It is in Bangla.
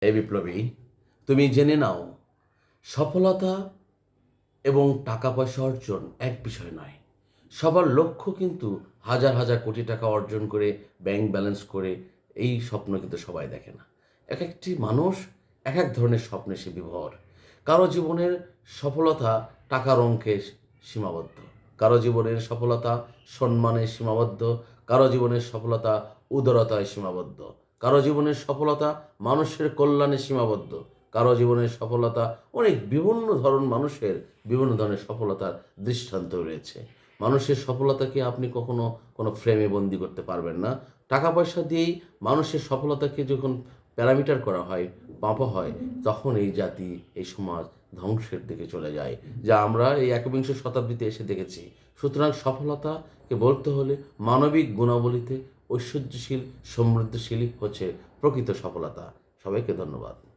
এই বিপ্লবী, তুমি জেনে নাও, সফলতা এবং টাকা পয়সা অর্জন এক বিষয় নয়। সবার লক্ষ্য কিন্তু হাজার হাজার কোটি টাকা অর্জন করে ব্যাংক ব্যালেন্স করে, এই স্বপ্ন কিন্তু সবাই দেখে না। এক একটি মানুষ এক এক ধরনের স্বপ্নে সে বিভর। কারও জীবনের সফলতা টাকার অঙ্কে সীমাবদ্ধ। কারও জীবনের সফলতা সম্মানে সীমাবদ্ধ। কারও জীবনের সফলতা উদারতায় সীমাবদ্ধ। কারও জীবনের সফলতা মানুষের কল্যাণে সীমাবদ্ধ। কারও জীবনের সফলতা অনেক বিভিন্ন ধরন মানুষের বিভিন্ন ধরনের সফলতার দৃষ্টান্ত রয়েছে। মানুষের সফলতাকে আপনি কখনো কোনো ফ্রেমে বন্দি করতে পারবেন না। টাকা পয়সা দিয়েই মানুষের সফলতাকে যখন প্যারামিটার করা হয় মাপা হয়, তখন এই জাতি, এই সমাজ ধ্বংসের দিকে চলে যায়, যা আমরা এই একবিংশ শতাব্দীতে এসে দেখেছি। সুতরাং সফলতাকে বলতে হলে মানবিক গুণাবলীতে ঐশ্বর্যশীল সমৃদ্ধশীল হচ্ছে প্রকৃত সফলতা। সবাইকে ধন্যবাদ।